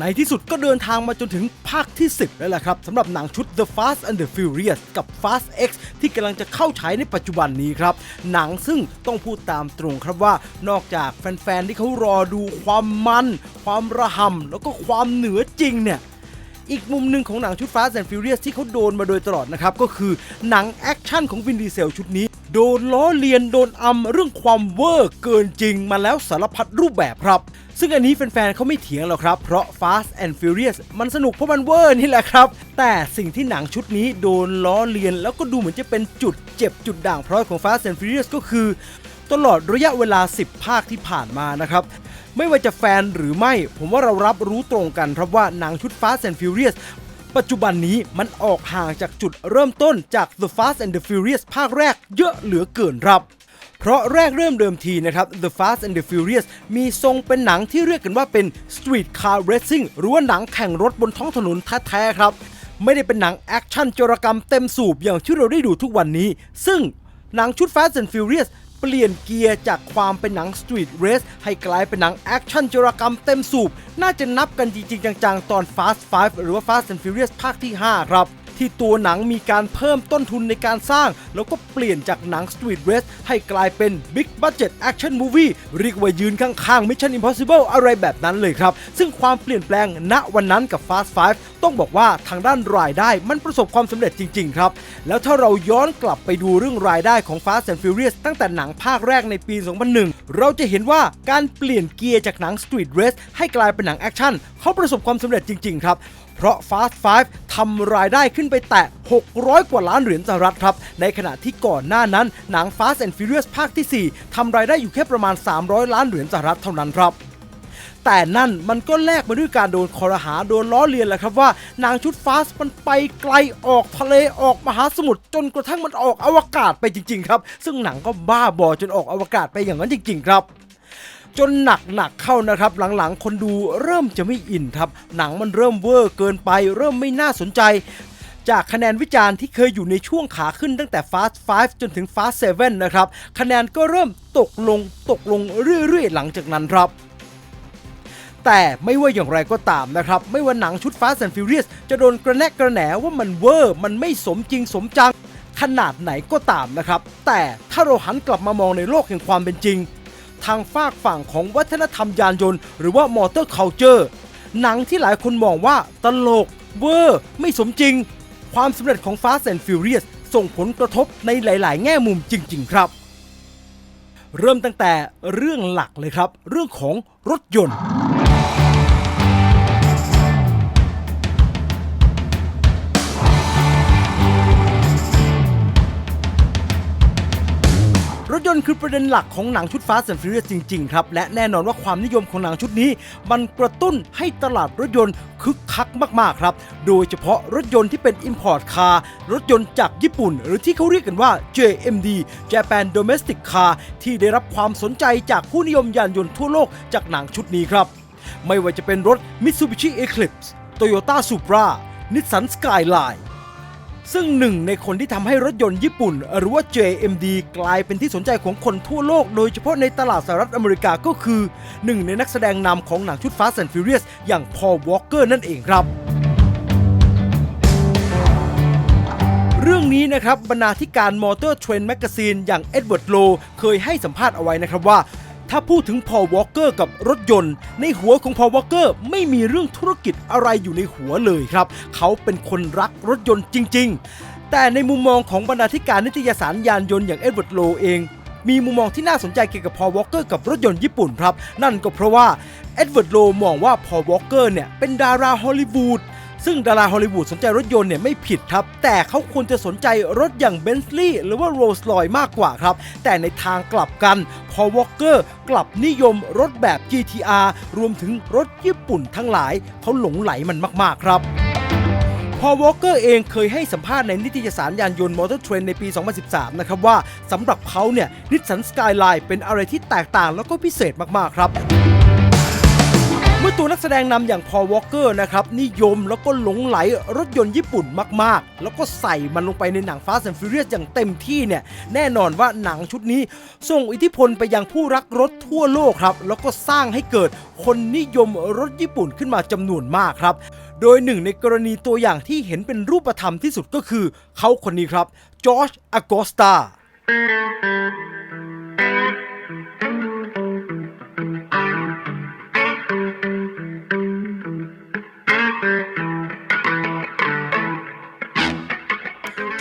ในที่สุดก็เดินทางมาจนถึงภาคที่ 10 แล้วแหละครับสำหรับหนังชุด The Fast and the Furious กับ Fast X ที่กำลังจะเข้าฉายในปัจจุบันนี้ครับ หนังซึ่งต้องพูดตามตรงครับว่านอกจากแฟนๆ ที่เขารอดูความมัน ความระหำแล้วก็ความเหนือจริงเนี่ยอีกมุมหนึ่งของหนังชุด Fast and Furious ที่เขาโดนมาโดยตลอดนะครับ ก็คือหนังแอคชั่นของวินดีเซลชุดนี้ โดนล้อเลียนโดนอำเรื่องความเวอร์เกินจริงมาแล้วสารพัดรูปแบบครับ ซึ่งอันนี้แฟนๆเขาไม่เถียงหรอกครับ เพราะ Fast and Furious มันสนุกเพราะมันเวอร์นี่แหละครับ แต่สิ่งที่หนังชุดนี้โดนล้อเลียน แล้วก็ดูเหมือนจะเป็นจุดเจ็บจุดด่างพร้อยของ Fast and Furious ก็คือ ตลอดระยะเวลา 10 ภาคที่ผ่านมานะครับไม่ว่าจะแฟนหรือไม่ ผมว่าเรารับรู้ตรงกันครับว่าหนังชุด Fast and Furious ปัจจุบันนี้มันออกห่างจากจุดเริ่มต้นจาก The Fast and the Furious ภาคแรกเยอะเหลือเกินครับ เพราะแรกเริ่มเดิมทีนะครับ The Fast and the Furious มีทรงเป็นหนังที่เรียกกันว่าเป็น Street Car Racing หรือว่าหนังแข่งรถบนท้องถนนแท้ๆครับ ไม่ได้เป็นหนังแอคชั่นโจรกรรมเต็มสูบอย่างที่เราได้ดูทุกวันนี้ ซึ่งหนังชุด Fast and Furious เปลี่ยนเกียร์จากความเป็นหนังสตรีทเรสให้กลายเป็นหนังแอคชั่นจรกรรมเต็มสูบ น่าจะนับกันจริงๆ จังๆ ตอน Fast 5หรือว่า Fast and Furious ภาคที่ 5 ครับ ที่ตัวหนังมีการเพิ่มต้นทุนในการสร้าง แล้วก็เปลี่ยนจากหนังสตรีทเรสให้กลายเป็น Big Budget Action Movie เรียกว่ายืนข้างๆ Mission Impossible อะไรแบบนั้นเลยครับ ซึ่งความเปลี่ยนแปลงณวันนั้นกับ Fast 5ต้องบอกว่าทางด้านรายได้มันประสบความสำเร็จจริง ๆ ครับ แล้วถ้าเราย้อนกลับไปดูเรื่องรายได้ของ Fast and Furious ตั้งแต่หนังภาคแรกในปี 2001 เราจะเห็นว่าการเปลี่ยนเกียร์จากหนัง Street Race ให้กลายเป็นหนังแอคชั่นเขาประสบความสำเร็จจริง ๆ ครับ เพราะ Fast 5ทำรายได้ขึ้นไปแตะ 600 กว่าล้านเหรียญสหรัฐครับ ในขณะที่ก่อนหน้านั้น หนัง Fast and Furious ภาคที่ 4 ทำรายได้อยู่แค่ประมาณ 300 ล้านเหรียญสหรัฐเท่านั้นครับแต่นั่นมันก็แลกมาด้วยการโดนคอรหาโดนล้อเลียนแหละครับว่าหนังชุดฟาสมันไปไกลออกทะเลออกมหาสมุทรจนกระทั่งมันออกอวกาศไปจริง ๆ ครับ ซึ่งหนังก็บ้าบอจนออกอวกาศไปอย่างนั้นจริง ๆ ครับ จนหนักหนักๆเข้านะครับ หลังๆ คนดูเริ่มจะไม่อินครับ หนังมันเริ่มเวอร์เกินไป เริ่มไม่น่าสนใจ จากคะแนนวิจารณ์ที่เคยอยู่ในช่วงขาขึ้นตั้งแต่ Fast 5 จนถึง Fast 7 นะครับ คะแนนก็เริ่มตกลงตกลงเรื่อยๆ หลังจากนั้นครับแต่ไม่ว่าอย่างไรก็ตามนะครับ ไม่ว่าหนังชุด Fast and Furious จะโดนกระแนกกระแหนว่ามันเวอร์ มันไม่สมจริงสมจัง ขนาดไหนก็ตามนะครับ แต่ถ้าเราหันกลับมามองในโลกแห่งความเป็นจริง ทางฝากฝั่งของวัฒนธรรมยานยนต์ หรือว่ามอเตอร์เคาน์เตอร์หนังที่หลายคนมองว่าตลก เวอร์ ไม่สมจริง ความสำเร็จของ Fast and Furious ส่งผลกระทบในหลาย ๆ แง่มุมจริง ๆ ครับ เริ่มตั้งแต่เรื่องหลักเลยครับ เรื่องของรถยนต์ รถยนต์คือประเด็นหลักของหนังชุด Fast and Furious จริง ๆ ครับ และแน่นอนว่าความนิยมของหนังชุดนี้ มันกระตุ้นให้ตลาดรถยนต์คึกคักมากๆครับ โดยเฉพาะรถยนต์ที่เป็น Import Car รถยนต์จากญี่ปุ่น หรือที่เขาเรียกกันว่า JMD Japan Domestic Car ที่ได้รับความสนใจจากผู้นิยมยานยนต์ทั่วโลกจากหนังชุดนี้ครับ ไม่ว่าจะเป็นรถ Mitsubishi Eclipse Toyota Supra Nissan Skyline ซึ่งหนึ่งในคนที่ทำให้รถยนต์ญี่ปุ่น หรือว่า JMD กลายเป็นที่สนใจของคนทั่วโลก โดยเฉพาะในตลาดสหรัฐอเมริกาก็คือหนึ่งในนักแสดงนำของหนังชุด Fast and Furious อย่าง Paul Walker นั่นเองครับเรื่องนี้นะครับบรรณาธิการ Motor Trend Magazine อย่างเอ็ดเวิร์ดโลเคยให้สัมภาษณ์เอาไว้นะครับว่า ถ้าพูดถึงพอลวอลเกอร์กับรถยนต์ ในหัวของพอลวอลเกอร์ไม่มีเรื่องธุรกิจอะไรอยู่ในหัวเลยครับ เขาเป็นคนรักรถยนต์จริง ๆ แต่ในมุมมองของบรรณาธิการนิตยสารยานยนต์อย่างเอ็ดเวิร์ดโลเอง มีมุมมองที่น่าสนใจเกี่ยวกับพอลวอลเกอร์กับรถยนต์ญี่ปุ่นครับ นั่นก็เพราะว่าเอ็ดเวิร์ดโลมองว่าพอลวอลเกอร์เนี่ยเป็นดาราฮอลลีวูด ซึ่งดาราฮอลลีวูดสนใจรถยนต์เนี่ยไม่ผิดครับ แต่เขาควรจะสนใจรถอย่างเบนซ์ลีย์หรือว่าโรลส์รอยมากกว่าครับ แต่ในทางกลับกันพอวอลเกอร์กลับนิยมรถแบบ GTR รวมถึงรถญี่ปุ่นทั้งหลาย เขาหลงไหลมันมาก ๆ ครับพอวอลเกอร์เองเคยให้สัมภาษณ์ในนิตยสารยานยนต์มอเตอร์เทรนในปี 2013 นะครับว่าสำหรับเขาเนี่ยนิสสันสกายไลน์เป็นอะไรที่แตกต่างแล้วก็พิเศษมาก ๆ ครับ เมื่อตัวนักแสดงนำอย่างพอลวอลเกอร์นะครับนิยมแล้วก็หลงไหลรถยนต์ญี่ปุ่นมากๆ แล้วก็ใส่มันลงไปในหนัง Fast and Furious อย่างเต็มที่เนี่ยแน่นอนว่าหนังชุดนี้ส่งอิทธิพลไปยังผู้รักรถทั่วโลกครับ แล้วก็สร้างให้เกิดคนนิยมรถญี่ปุ่นขึ้นมาจำนวนมากครับ โดยหนึ่งในกรณีตัวอย่างที่เห็นเป็นรูปธรรมที่สุดก็คือเขาคนนี้ครับจอร์จอากอสตา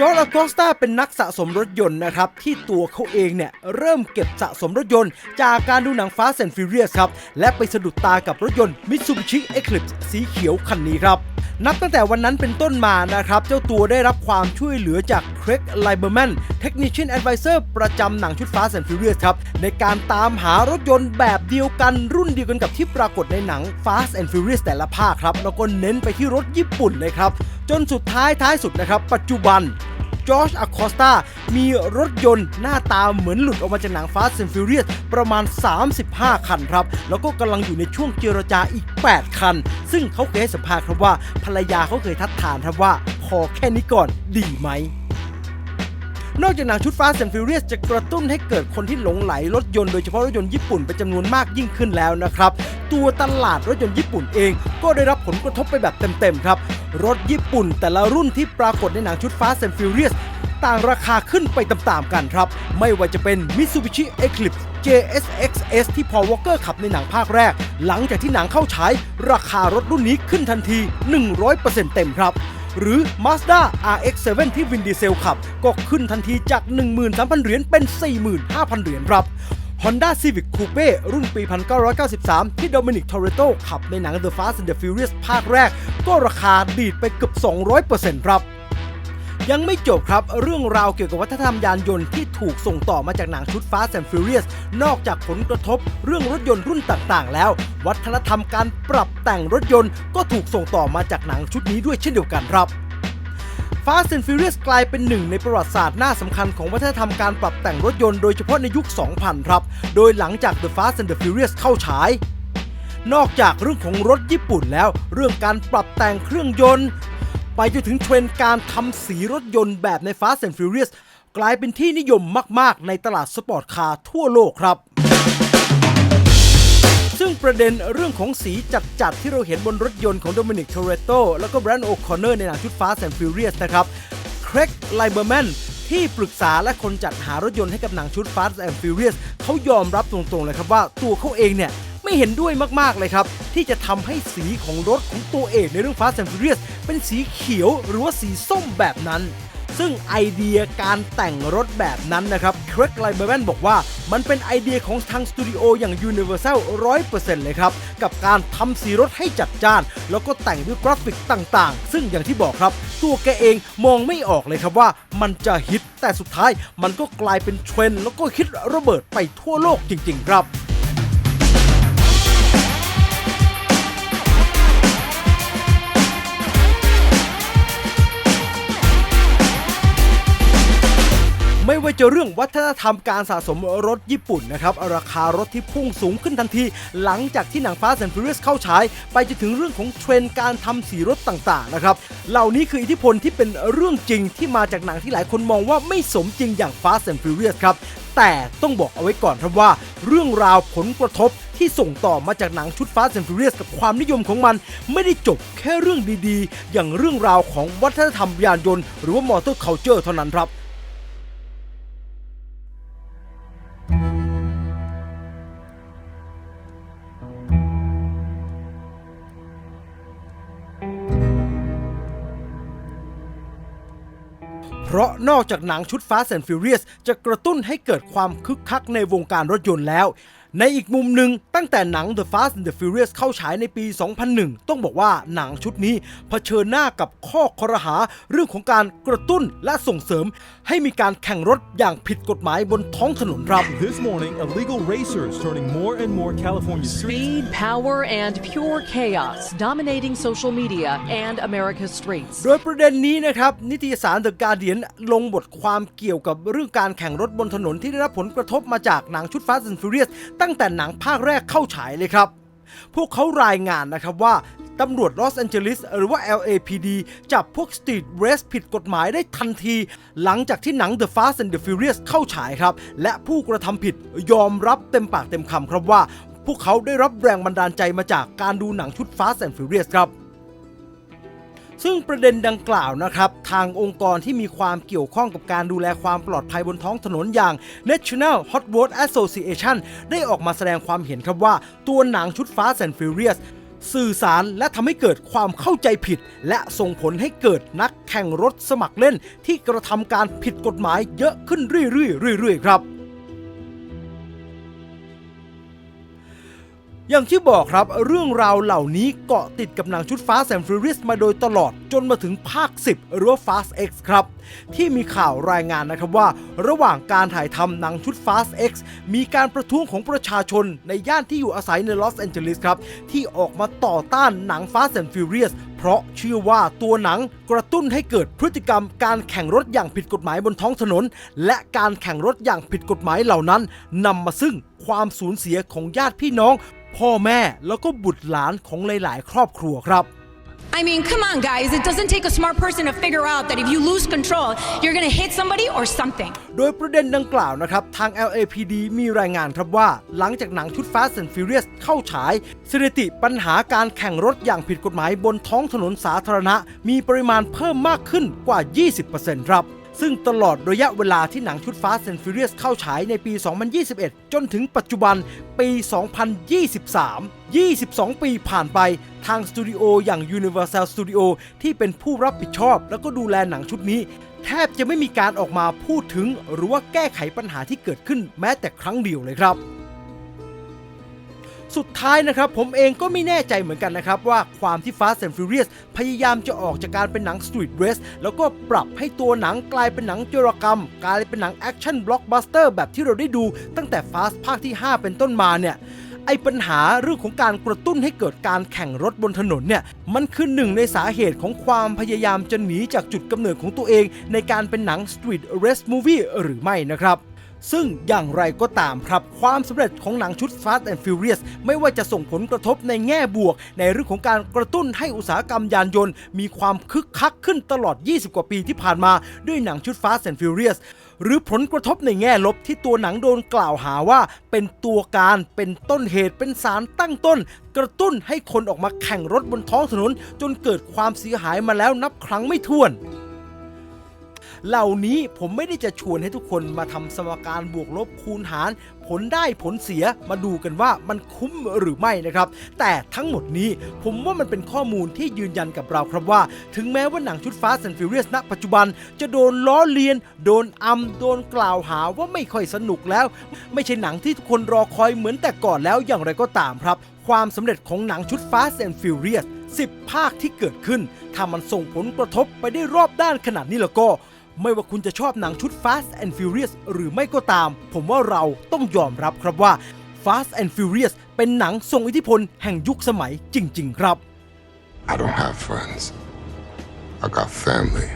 จอร์ดอากอสตาเป็นนักสะสมรถยนต์นะครับ ที่ตัวเขาเองเนี่ยเริ่มเก็บสะสมรถยนต์ จากการดูหนังฟ้าเซนฟิเรียสครับ และไปสะดุดตากับรถยนต์ Mitsubishi Eclipse สีเขียวคันนี้ครับ นับตั้งแต่วันนั้นเป็นต้นมานะครับ เจ้าตัวได้รับความช่วยเหลือจาก Craig Liberman Technician Advisor ประจำหนังชุด Fast and Furious ครับ ในการตามหารถยนต์แบบเดียวกันรุ่นเดียวกันกับที่ปรากฏในหนัง Fast and Furious แต่ละภาคครับ แล้วก็เน้นไปที่รถญี่ปุ่นเลยครับ จนสุดท้ายท้ายสุดนะครับ ปัจจุบัน จอร์จอคอสตามีรถยนต์หน้าตาเหมือนหลุดออกมาจากหนังฟาสต์แอนฟิวเรียสประมาณ 35 คันครับ แล้วก็กำลังอยู่ในช่วงเจรจาอีก 8 คัน ซึ่งเขาเคยให้สัมภาษณ์ครับว่าภรรยาเขาเคยทัดทานครับว่าพอแค่นี้ก่อนดีไหม นอกจากหนังชุด Fast and Furious จะกระตุ้นให้เกิดคนที่หลงไหลรถยนต์โดยเฉพาะรถยนต์ญี่ปุ่นเป็นจำนวนมากยิ่งขึ้นแล้วนะครับ ตัวตลาดรถยนต์ญี่ปุ่นเองก็ได้รับผลกระทบไปแบบเต็มๆครับ รถญี่ปุ่นแต่ละรุ่นที่ปรากฏในหนังชุด Fast and Furious ต่างราคาขึ้นไปตามๆกันครับ ไม่ว่าจะเป็น Mitsubishi Eclipse JSX-S ที่พอวอเกอร์ขับในหนังภาคแรก หลังจากที่หนังเข้าฉายราคารถรุ่นนี้ขึ้นทันที 100%เต็มครับ หรือ Mazda RX-7 ที่วินดีเซลขับ ก็ขึ้นทันทีจาก 13,000 เหรียญเป็น 45,000 เหรียญครับ Honda Civic Coupe รุ่นปี 1993 ที่โดมินิก ทอร์เรโตขับในหนัง The Fast and the Furious ภาคแรก ก็ราคาดีดไปเกือบ 200%ครับ ยังไม่จบครับ เรื่องราวเกี่ยวกับวัฒนธรรมยานยนต์ที่ถูกส่งต่อมาจากหนังชุด Fast and Furious นอกจากผลกระทบเรื่องรถยนต์รุ่นต่างๆ แล้ว วัฒนธรรมการปรับแต่งรถยนต์ก็ถูกส่งต่อมาจากหนังชุดนี้ด้วยเช่นเดียวกันครับ Fast and Furious กลายเป็นหนึ่งในประวัติศาสตร์หน้าสำคัญของวัฒนธรรมการปรับแต่งรถยนต์โดยเฉพาะในยุค 2000 ครับ โดยหลังจาก The Fast and the Furious เข้าฉาย นอกจากเรื่องของรถญี่ปุ่นแล้ว เรื่องการปรับแต่งเครื่องยนต์ ไปจนถึงเทรนด์การทำสีรถยนต์แบบใน Fast and Furious กลายเป็นที่นิยมมาก ๆ ในตลาดสปอร์ตคาร์ทั่วโลกครับ ซึ่งประเด็นเรื่องของสีจัด ๆ ที่เราเห็นบนรถยนต์ของโดมินิกโทเรโตแล้วก็แบรนด์โอคอนเนอร์ในหนังชุด Fast and Furious นะครับเครกไลเบอร์แมนที่ปรึกษาและคนจัดหารถยนต์ให้กับหนังชุด Fast and Furious เขายอมรับตรงๆเลยครับว่าตัวเขาเองเนี่ย ไม่เห็นด้วยมากๆเลยครับ ที่จะทำให้สีของรถของตัวเอกในเรื่อง Fast and Furious เป็นสีเขียวหรือว่าสีส้มแบบนั้น ซึ่งไอเดียการแต่งรถแบบนั้นนะครับเครกไลเบอร์แมนบอกว่ามันเป็นไอเดียของทางสตูดิโออย่าง Universal 100%เลยครับ กับการทำสีรถให้จัดจ้าน แล้วก็แต่งด้วยกราฟิกต่างๆ ซึ่งอย่างที่บอกครับ ตัวแกเองมองไม่ออกเลยครับว่ามันจะฮิตแต่สุดท้ายมันก็กลายเป็นเทรนด์แล้วก็ฮิตระเบิดไปทั่วโลกจริง ๆ ครับ ไม่ว่าจะเรื่องวัฒนธรรมการสะสมรถญี่ปุ่นนะครับราคารถที่พุ่งสูงขึ้นทันที หลังจากที่หนัง Fast and Furious เข้าฉายไปจนถึงเรื่องของเทรนด์การทำสีรถต่างๆนะครับเหล่านี้คืออิทธิพลที่เป็นเรื่องจริงที่มาจากหนังที่หลายคนมองว่าไม่สมจริงอย่าง Fast and Furious ครับ แต่ต้องบอกเอาไว้ก่อนครับว่า เรื่องราวผลกระทบที่ส่งต่อมาจากหนังชุด Fast and Furious กับความนิยมของมัน ไม่ได้จบแค่เรื่องดีๆ อย่างเรื่องราวของวัฒนธรรมยานยนต์ หรือว่า Motor Culture เท่านั้นครับ นอกจากหนังชุด Fast and Furious จะกระตุ้นให้เกิดความคึกคักในวงการรถยนต์แล้ว ในอีกมุมหนึ่งตั้งแต่หนัง The Fast and the Furious เข้าฉายในปี 2001 ต้องบอกว่าหนังชุดนี้เผชิญหน้ากับข้อคอรหาเรื่องของการกระตุ้นและส่งเสริม ให้มีการแข่งรถอย่างผิดกฎหมายบนท้องถนนครับ This morning, illegal racers turning more and more California streets. Speed, power, and pure chaos dominating social media and America's streets. โดยประเด็นนี้นะครับ นิตยสาร The Guardian ลงบทความเกี่ยวกับเรื่องการแข่งรถบนถนนที่ได้รับผลกระทบมาจากหนังชุด Fast and Furious ตั้งแต่หนังภาคแรกเข้าฉายเลยครับ พวกเขารายงานนะครับว่าตำรวจลอสแอนเจลิสหรือว่า LAPD จับพวกสตรีทเรสผิดกฎหมายได้ทันที หลังจากที่หนัง The Fast and the Furious เข้าฉายครับ และผู้กระทำผิดยอมรับเต็มปากเต็มคำครับว่า พวกเขาได้รับแรงบันดาลใจมาจากการดูหนังชุด Fast and Furious ครับ ซึ่งประเด็นดังกล่าวนะครับ ทางองค์กรที่มีความเกี่ยวข้องกับการดูแลความปลอดภัยบนท้องถนนอย่าง National Hot Road Association ได้ออกมาแสดงความเห็นครับว่า ตัวหนังชุด Fast and Furious สื่อสารและทำให้เกิดความเข้าใจผิด และส่งผลให้เกิดนักแข่งรถสมัครเล่น ที่กระทำการผิดกฎหมายเยอะขึ้นเรื่อยๆเรื่อยๆครับ อย่างที่บอกครับเรื่องราวเหล่านี้เกาะติดกับหนังชุด Fast and Furious มาโดยตลอดจนมาถึงภาค 10 หรือว่า Fast X ครับ ที่มีข่าวรายงานนะครับว่า ระหว่างการถ่ายทำหนังชุด Fast X มีการประท้วงของประชาชนในย่านที่อยู่อาศัยในลอสแอนเจลิสครับ ที่ออกมาต่อต้านหนัง Fast and Furious เพราะเชื่อว่าตัวหนังกระตุ้นให้เกิดพฤติกรรมการแข่งรถอย่างผิดกฎหมายบนท้องถนน และการแข่งรถอย่างผิดกฎหมายเหล่านั้นนำมาซึ่งความสูญเสียของญาติพี่น้อง พ่อแม่แล้วก็บุตรหลานของหลาย ๆ ครอบครัวครับ I mean, come on, guys. It doesn't take a smart person to figure out that if you lose control, you're gonna hit somebody or something. โดยประเด็นดังกล่าวนะครับ ทาง LAPD มีรายงานครับว่า หลังจากหนังชุด Fast and Furious เข้าฉาย สถิติปัญหาการแข่งรถอย่างผิดกฎหมายบนท้องถนนสาธารณะ มีปริมาณเพิ่มมากขึ้นกว่า 20%ครับ ซึ่งตลอดระยะเวลาที่หนังชุดฟ้าเซนฟิเรียสเข้าฉายในปี 2021 จนถึงปัจจุบันปี 2023 22 ปีผ่านไปทางสตูดิโออย่าง Universal Studio ที่เป็นผู้รับผิดชอบ แล้วก็ดูแลหนังชุดนี้ แทบจะไม่มีการออกมาพูดถึง หรือว่าแก้ไขปัญหาที่เกิดขึ้นแม้แต่ครั้งเดียวเลยครับ สุดท้ายนะครับผมเองก็ไม่แน่ใจเหมือนกันนะครับว่าความที่ Fast and Furious พยายามจะออกจากการเป็นหนัง Street Race แล้วก็ปรับให้ตัวหนังกลายเป็นหนังจรกรรม กลายเป็นหนังแอคชั่นบล็อกบัสเตอร์แบบที่เราได้ดูตั้งแต่ Fast ภาคที่ 5 เป็นต้นมาเนี่ยไอ้ปัญหาเรื่องของการกระตุ้นให้เกิดการแข่งรถบนถนนเนี่ยมันคือหนึ่งในสาเหตุของความพยายามจะหนีจากจุดกำเนิดของตัวเอง ในการเป็นหนัง Street Race Movie หรือไม่นะครับ ซึ่งอย่างไรก็ตามครับ ความสำเร็จของหนังชุด Fast and Furious ไม่ว่าจะส่งผลกระทบในแง่บวก ในเรื่องของการกระตุ้นให้อุตสาหกรรมยานยนต์ มีความคึกคักขึ้นตลอด 20 กว่าปีที่ผ่านมาด้วยหนังชุด Fast and Furious หรือผลกระทบในแง่ลบที่ตัวหนังโดนกล่าวหาว่า เป็นตัวการเป็นต้นเหตุเป็นสารตั้งต้น กระตุ้นให้คนออกมาแข่งรถบนท้องถนนจนเกิดความเสียหายมาแล้วนับครั้งไม่ถ้วน เหล่านี้ผมไม่ได้จะชวนให้ทุกคนมาทำสมการบวกลบคูณหาร ผลได้ผลเสียมาดูกันว่ามันคุ้มหรือไม่นะครับ แต่ทั้งหมดนี้ผมว่ามันเป็นข้อมูลที่ยืนยันกับเราครับว่า ถึงแม้ว่าหนังชุด Fast and Furious ณปัจจุบันจะโดนล้อเลียน โดนอำโดนกล่าวหาว่าไม่ค่อยสนุกแล้ว ไม่ใช่หนังที่ทุกคนรอคอยเหมือนแต่ก่อนแล้วอย่างไรก็ตามครับ ความสำเร็จของหนังชุด Fast and Furious 10 ภาคที่เกิดขึ้น ถ้ามันส่งผลกระทบไปได้รอบด้านขนาดนี้แล้วก็ ไม่ว่าคุณจะชอบหนังชุด Fast and Furious หรือไม่ก็ตาม ผมว่าเราต้องยอมรับครับว่า Fast and Furious เป็นหนังทรงอิทธิพลแห่งยุคสมัยจริง ๆ ครับ I don't have friends. I got family.